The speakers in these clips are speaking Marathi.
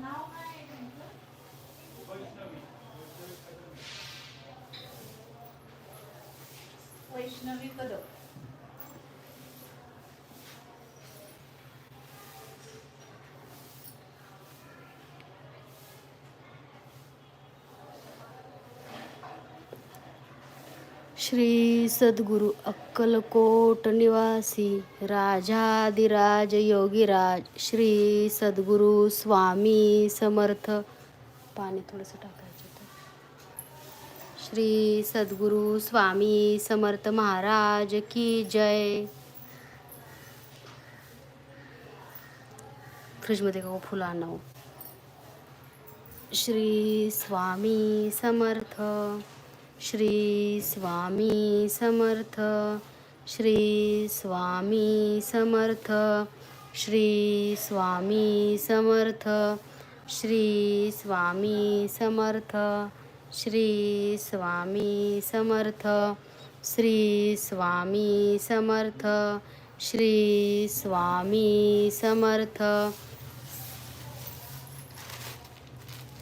नाव वैष्णवी कदम श्री सद्गुरु अक्कलकोट निवासी राजाधिराज योगीराज श्री सद्गुरु स्वामी समर्थ. पाणी थोडंसं टाकायचं होतं. श्री सद्गुरु स्वामी समर्थ महाराज की जय. फ्रीजमध्ये का फुलं आणावं. श्री स्वामी समर्थ. श्री स्वामी समर्थ श्री स्वामी समर्थ श्री स्वामी समर्थ श्री स्वामी समर्थ श्री स्वामी समर्थ श्री स्वामी समर्थ श्री स्वामी समर्थ.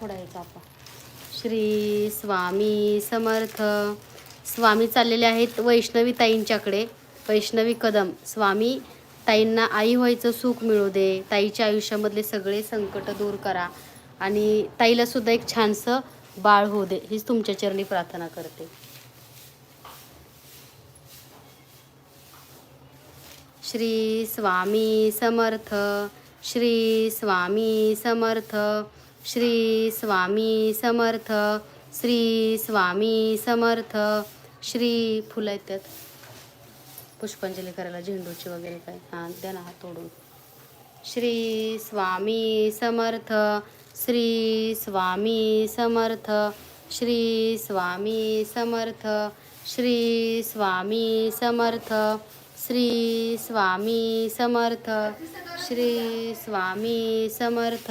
थोडा एक आपण. श्री स्वामी समर्थ. स्वामी चाललेले आहेत वैष्णवी ताईंच्याकडे. वैष्णवी कदम. स्वामी ताईंना आई व्हायचं सुख मिळू दे. ताईच्या आयुष्यामधले सगळे संकट दूर करा आणि ताईला सुद्धा एक छानसं बाळ होऊ दे. हीच तुमच्या चरणी प्रार्थना करते. श्री स्वामी समर्थ. श्री स्वामी समर्थ. श्री स्वामी समर्थ श्री स्वामी समर्थ श्री फुलं आहेत त्यात. पुष्पांजली करायला झेंडूची वगैरे काय. हां द्या ना हात तोडून श्री स्वामी समर्थ श्री स्वामी समर्थ श्री स्वामी समर्थ श्री स्वामी समर्थ श्री स्वामी समर्थ श्री स्वामी समर्थ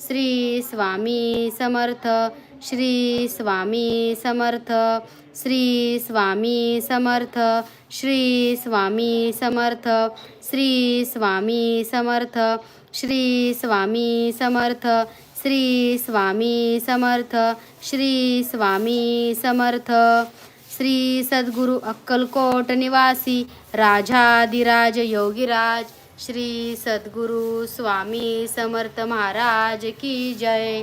श्री स्वामी समर्थ श्री स्वामी समर्थ श्री स्वामी समर्थ श्री स्वामी समर्थ श्री स्वामी समर्थ श्री स्वामी समर्थ श्री स्वामी समर्थ श्री स्वामी समर्थ श्री सद्गुरु अक्कलकोट निवासी राजाधिराज योगीराज श्री सद्गुरु स्वामी समर्थ महाराज की जय.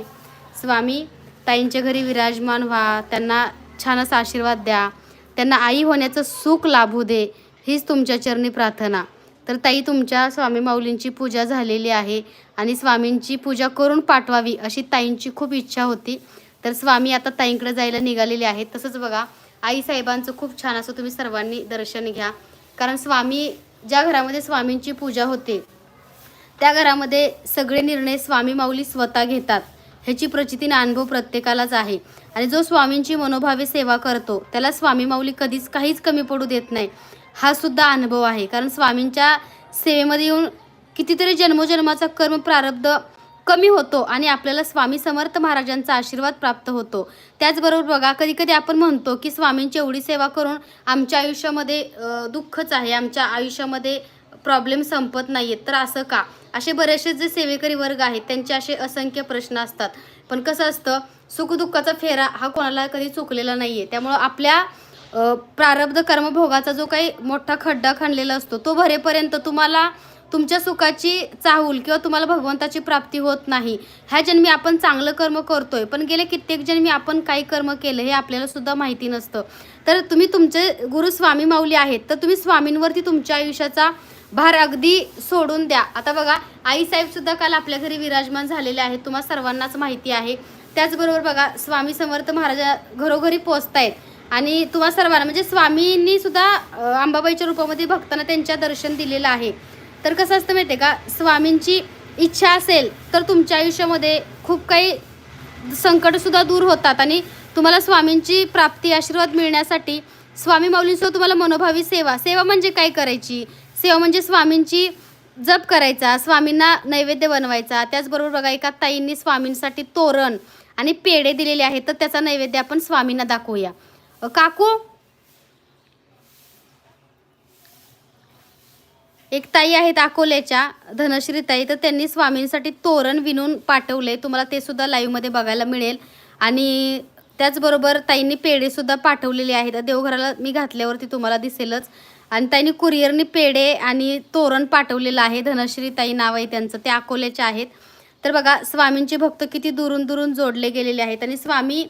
स्वामी ताईंच्या घरी विराजमान व्हा. त्यांना छान असा आशीर्वाद द्या. त्यांना आई होण्याचं सुख लाभू दे. हीच तुमच्या चरणी प्रार्थना. तर ताई तुमच्या स्वामी माऊलींची पूजा झालेली आहे आणि स्वामींची पूजा करून पाठवावी अशी ताईंची खूप इच्छा होती. तर स्वामी आता ताईंकडे जायला निघालेले आहेत. तसंच बघा आई साहेबांचं खूप छान असं तुम्ही सर्वांनी दर्शन घ्या. कारण स्वामी ज्या घरामध्ये स्वामींची पूजा होते त्या घरामध्ये सगळे निर्णय स्वामी माऊली स्वतः घेतात. ह्याची प्रचितीने अनुभव प्रत्येकालाच आहे. आणि जो स्वामींची मनोभावे सेवा करतो त्याला स्वामी माऊली कधीच काहीच कमी पडू देत नाही. हा सुद्धा अनुभव आहे. कारण स्वामींच्या सेवेमध्ये येऊन कितीतरी जन्मोजन्माचा कर्म प्रारब्ध कमी होतो आणि आपल्याला स्वामी समर्थ महाराजांचा आशीर्वाद प्राप्त होतो. त्याचबरोबर बघा कधी कधी आपण म्हणतो की स्वामींची एवढी सेवा करून आमच्या आयुष्यामध्ये दुःखच आहे. आमच्या आयुष्यामध्ये प्रॉब्लेम संपत नाही आहेत तर असं का? असे बरेचसे जे सेवेकरी वर्ग आहेत त्यांचे असे असंख्य प्रश्न असतात. पण कसं असतं सुखदुःखाचा फेरा हा कोणाला कधी चुकलेला नाही आहे त्यामुळं आपल्या प्रारब्ध कर्मभोगाचा जो काही मोठा खड्डा खणलेला असतो तो भरेपर्यंत तुम्हाला तुमच्या सुखाची चाहूल किंवा तुम्हाला भगवंताची प्राप्ती होत नाही. ह्या जन्मी आपण चांगलं कर्म करतोय पण गेले कित्येक जन्मी आपण काही कर्म केलं हे आपल्याला सुद्धा माहिती नसतं. तर तुम्ही तुमचे गुरु स्वामी माऊली आहेत तर तुम्ही स्वामींवरती तुमच्या आयुष्याचा भार अगदी सोडून द्या. आता बघा आईसाहेब सुद्धा काल आपल्या घरी विराजमान झालेले आहेत तुम्हाला सर्वांनाच माहिती आहे. त्याचबरोबर बघा स्वामी समर्थ महाराजा घरोघरी पोचतायत आणि तुम्हा सर्वांना म्हणजे स्वामींनी सुद्धा अंबाबाईच्या रूपामध्ये भक्तांना त्यांच्या दर्शन दिलेलं आहे. तर कसं असतं माहिती आहे का? स्वामींची इच्छा असेल तर तुमच्या आयुष्यामध्ये खूप काही संकटसुद्धा दूर होतात आणि तुम्हाला स्वामींची प्राप्ती आशीर्वाद मिळण्यासाठी स्वामी माऊलींसोबत तुम्हाला मनोभावी सेवा सेवा म्हणजे काय करायची? सेवा म्हणजे स्वामींची जप करायचा स्वामींना नैवेद्य बनवायचा. त्याचबरोबर बघा एका ताईंनी स्वामींसाठी तोरण आणि पेढे दिलेले आहेत तर त्याचा नैवेद्य आपण स्वामींना दाखवूया. काकू एक ताई आहेत अकोल्याच्या धनश्री ताई. तर त्यांनी स्वामींसाठी तोरण विणून पाठवले. तुम्हाला ते सुद्धा लाईव्हमध्ये बघायला मिळेल. आणि त्याचबरोबर ताईंनी पेढेसुद्धा पाठवलेले आहेत. देवघराला मी घातल्यावरती तुम्हाला दिसेलच. आणि ताईंनी कुरिअरनी पेढे आणि तोरण पाठवलेलं आहे. धनश्री ताई नाव आहे त्यांचं. ते अकोल्याच्या आहेत. तर बघा स्वामींचे भक्त किती दुरून दुरून जोडले गेलेले आहेत. आणि स्वामी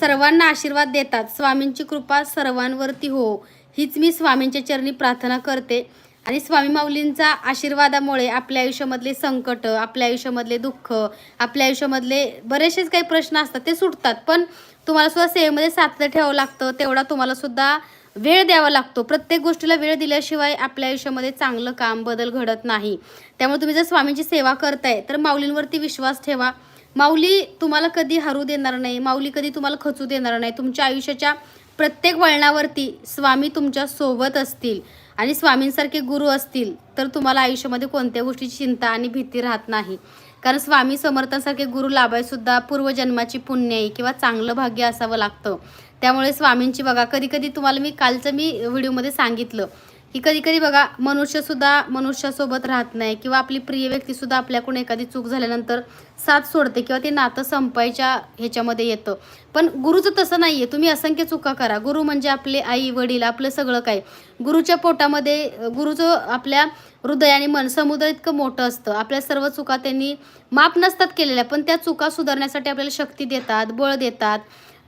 सर्वांना आशीर्वाद देतात. स्वामींची कृपा सर्वांवरती हो. हीच मी स्वामींच्या चरणी प्रार्थना करते. आणि स्वामी माऊलींचा आशीर्वादामुळे आपल्या आयुष्यामधले संकट आपल्या आयुष्यामधले दुःख आपल्या आयुष्यामधले बरेचसेच काही प्रश्न असतात ते सुटतात. पण तुम्हाला सुद्धा सेवेमध्ये सातत्य ठेवावं लागतं तेवढा तुम्हाला सुद्धा वेळ द्यावा लागतो. प्रत्येक गोष्टीला वेळ दिल्याशिवाय आपल्या आयुष्यामध्ये चांगलं काम बदल घडत नाही. त्यामुळे तुम्ही जर स्वामींची सेवा करताय तर माऊलींवरती विश्वास ठेवा. माऊली तुम्हाला कधी हरू देणार नाही माऊली कधी तुम्हाला खचू देणार नाही. तुमच्या आयुष्याच्या प्रत्येक वळणावरती स्वामी तुमच्यासोबत असतील. आणि स्वामींसारखे गुरु असतील तर तुम्हाला आयुष्यामध्ये कोणत्या गोष्टीची चिंता आणि भीती राहत नाही. कारण स्वामी समर्थांसारखे गुरु लाभायसुद्धा पूर्वजन्माची पुण्य आहे किंवा चांगलं भाग्य असावं लागतं. त्यामुळे स्वामींची बघा कधी कधी तुम्हाला मी कालचं मी व्हिडिओमध्ये सांगितलं की कधी कधी बघा मनुष्यसुद्धा मनुष्यासोबत राहत नाही किंवा आपली प्रिय व्यक्तीसुद्धा आपल्याकडून एखादी चूक झाल्यानंतर साथ सोडते किंवा ते नातं संपायच्या ह्याच्यामध्ये येतं. पण गुरुचं तसं नाही आहे तुम्ही असंख्य चुका करा. गुरु म्हणजे आपले आई वडील आपलं सगळं काय गुरुच्या पोटामध्ये गुरुचं आपल्या हृदय आणि मन समुद्र इतकं मोठं असतं. आपल्या सर्व चुका त्यांनी माफ नसतात केलेल्या पण त्या चुका सुधारण्यासाठी आपल्याला शक्ती देतात बळ देतात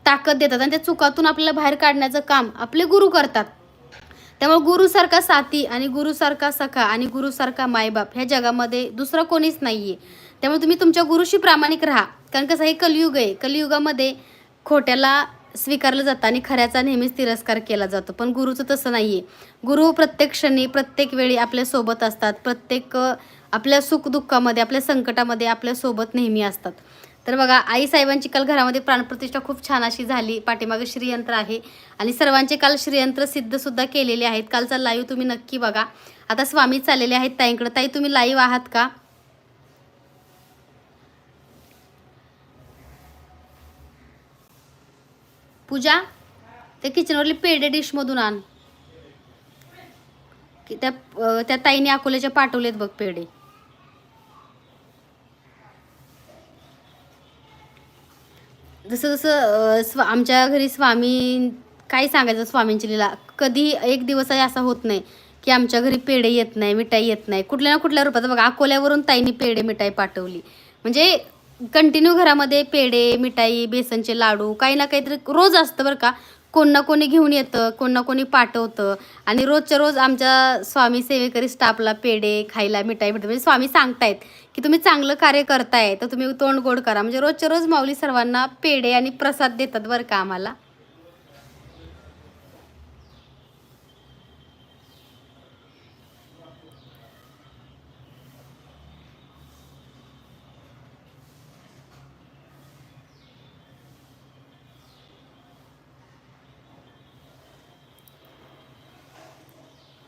ताकद देतात आणि त्या चुकातून आपल्याला बाहेर काढण्याचं काम आपले गुरु करतात. त्यामुळे गुरुसारखा साथी आणि गुरुसारखा सखा आणि गुरुसारखा मायबाप ह्या जगामध्ये दुसरं कोणीच नाही आहे त्यामुळे तुम्ही तुमच्या गुरुशी प्रामाणिक राहा. कारण कसं हे कलियुग आहे. कलियुगामध्ये खोट्याला स्वीकारलं जातं आणि खऱ्याचा नेहमीच तिरस्कार केला जातो. पण गुरुचं तसं नाही आहे गुरु प्रत्येक क्षणी प्रत्येक वेळी आपल्यासोबत असतात. प्रत्येक आपल्या सुखदुःखामध्ये आपल्या संकटामध्ये आपल्यासोबत नेहमी असतात. तर बघा आई साहेबांची काल घरामध्ये प्राणप्रतिष्ठा खूप छान अशी झाली. पाठीमागे श्रीयंत्र आहे. आणि सर्वांचे काल श्रीयंत्र सिद्धसुद्धा केलेले आहेत. कालचा लाईव्ह तुम्ही नक्की बघा. आता स्वामी चाललेले आहेत ताईंकडे. ताई तुम्ही लाईव्ह आहात का? पूजा ते किचनवरली पेढे डिशमधून आण. की त्या त्या ताईने अकोल्याच्या पाठवलेत बघ पेढे. जसं जसं स्वा आमच्या घरी स्वामी काय सांगायचं स्वामींची लीला? कधी एक दिवसही असा होत नाही की आमच्या घरी पेढे येत नाही मिठाई येत नाही. कुठल्या ना कुठल्या रूपात बघा अकोल्यावरून ताईंनी पेढे मिठाई पाठवली. म्हणजे कंटिन्यू घरामध्ये पेढे मिठाई बेसनचे लाडू काही ना काहीतरी रोज असतं बरं का. कोण ना कोणी घेऊन येतं कोण ना कोणी पाठवतं. आणि रोजच्या रोज आमच्या स्वामी सेवेकरी स्टाफला पेढे खायला मिठाई भेटते म्हणजे स्वामी सांगतायत. की तुम्ही चांगलं कार्य करताय तर तुम्ही तोंड गोड करा. म्हणजे रोजच्या रोज माऊली सर्वांना पेढे आणि प्रसाद देतात बरं का आम्हाला?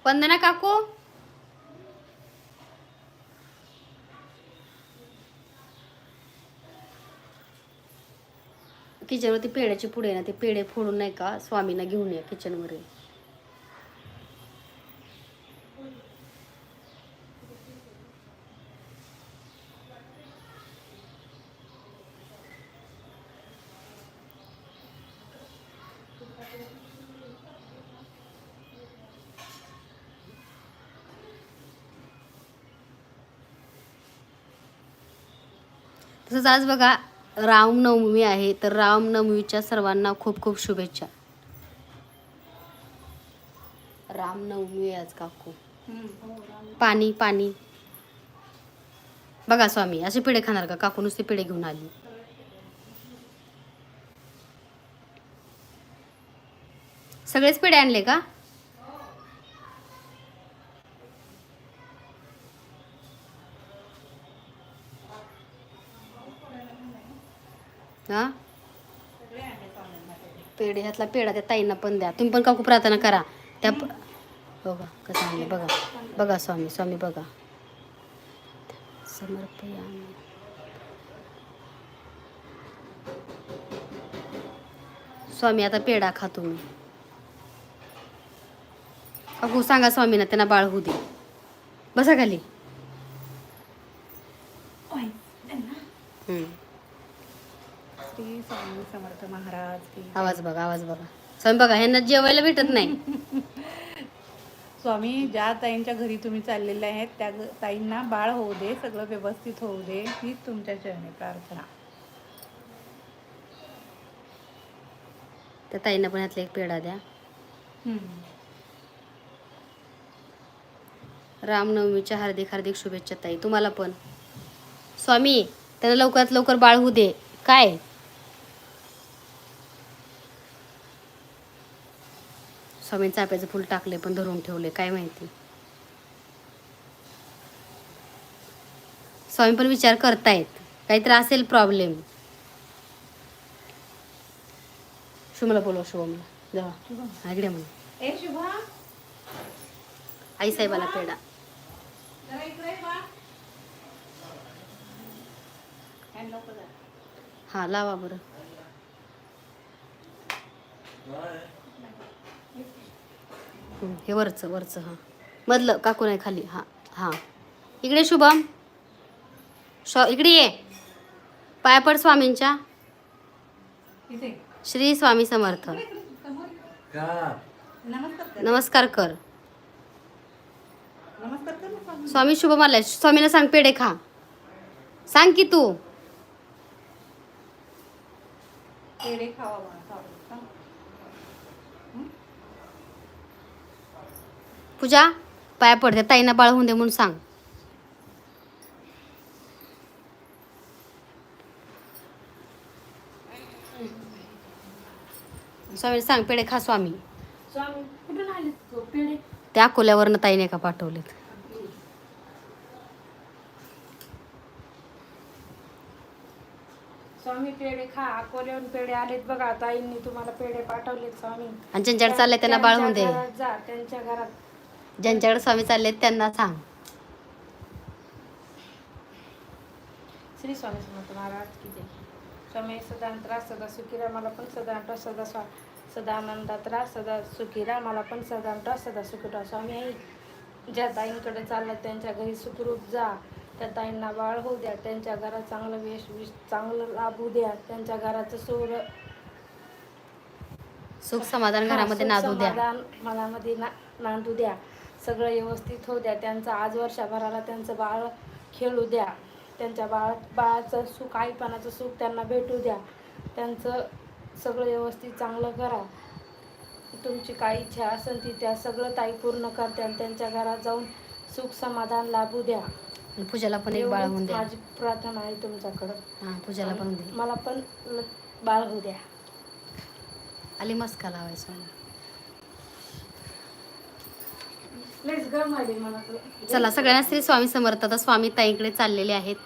वंदना काकू? किचनवरती पेड्याचे पुढे ना ते पेढे फोडून नाही का स्वामींना घेऊन या किचनवर तसंच आज बघा रामनवमी आहे तर रामनवमीच्या सर्वांना खूप खूप शुभेच्छा. रामनवमी आहे आज काकू. पाणी पाणी. बघा स्वामी असे पिढे खाणार का? काकू नुसते पिढे घेऊन आली. सगळेच पिढे आणले का हा पेढे ह्यातला पेढा त्या ताईंना पण द्या. तुम्ही पण काकू प्रार्थना करा. त्या बघा हो कसं आम्ही बघा. बघा स्वामी स्वामी बघा. समर्पया स्वामी आता पेढा खा तुम्ही. काकू सांगा स्वामींना त्यांना बाळ होऊ दे. बसा खाली हम्म. श्री स्वामी समर्थ महाराज की आवाज बघा. बघा ह्यांना जेवायला भेटत नाही. स्वामी ज्या ताईंच्या घरी तुम्ही चाललेले आहेत त्या ताईंना बाळ होऊ दे सगळं व्यवस्थित होऊ दे ही तुमच्या चरणी प्रार्थना. त्या ताईंना पण ह्यातला एक पेढा द्या. रामनवमीच्या हार्दिक हार्दिक शुभेच्छा ताई तुम्हाला पण. स्वामी त्यांना लवकरात लवकर बाळ होऊ दे. काय? स्वामी चाफ्याचं फुल टाकले पण धरून ठेवले काय माहिती. स्वामी पण विचार करतायत. काहीतरी असेल प्रॉब्लेम शुभला बोलव शुभमला. जेव्हा इकडे म्हणून ए शुभा आई साहेबाला जा. हा लावा बरं. हं, वरचं वरचं हां. मधलं काकू नाही खाली हां हां. इकडे शुभम. शॉ इकडे ये. पाया पड स्वामींच्या. इथे. श्री स्वामी समर्थ. नमस्कार कर. नमस्कार कर. नमस्कार कर ना स्वामी. स्वामी शुभम आलाय. स्वामीला सांग पेढे खा. सांग की तू. पेढे खावा बाळा, खावा. सांग. पूजा पाया पडते. ताईना बाळ होऊन दे म्हणून सांग. स्वामी सांग पेढे खा स्वामी. त्या अकोल्यावरनं ताईने का पाठवलेत? स्वामी पेढे खा. अकोल्याहून पेढे आलेत बघा. ताईंनी तुम्हाला पेढे पाठवलेत स्वामी. आणि ज्यांच्याकडे चाललंय त्यांना बाळ होऊन दे. जा त्यांच्या घरात. ज्यांच्याकडे स्वामी चाललेत त्यांना सांग. श्री स्वामी समर्थ महाराज की जय. स्वामी सदा त्रास सदा सुखी राहा मला पण सदा अंतरा सदा स्वा सदा आनंदात राहा सदा सुखी राहा मला पण सदा अंतरा सदा सुखी राहा. स्वामी आई ज्या ताईंकडे चाललं त्यांच्या घरी सुखरूप जा. त्या ताईंना बाळ होऊ द्या. त्यांच्या घरात चांगलं वेश विश चांगलं लाभू द्या. त्यांच्या घराचं सोर सुख समाधान घरामध्ये नांदू द्या. मनामध्ये ना नांदू द्या. सगळं व्यवस्थित होऊ द्या. त्यांचं आज वर्षभराला त्यांचं बाळ खेळू द्या. त्यांच्या बाळ बाळाचं सुख आईपणाचं सुख त्यांना भेटू द्या. त्यांचं सगळं व्यवस्थित चांगलं करा. तुमची काय इच्छा असेल ती त्या सगळं ताई पूर्ण करते आणि त्यांच्या घरात जाऊन सुख समाधान लाभू द्या. पूजाला पण एक बाळ होऊन द्या. माझी प्रार्थना आहे तुमच्याकडं. हा पूजाला पण मला पण बाळ होऊ द्या. आली मस्का लावाय स्वामी प्लीज गरम आली मला तर. चला सगळ्यांना श्री स्वामी समर्थ आता स्वामी ताईकडे चाललेले आहेत.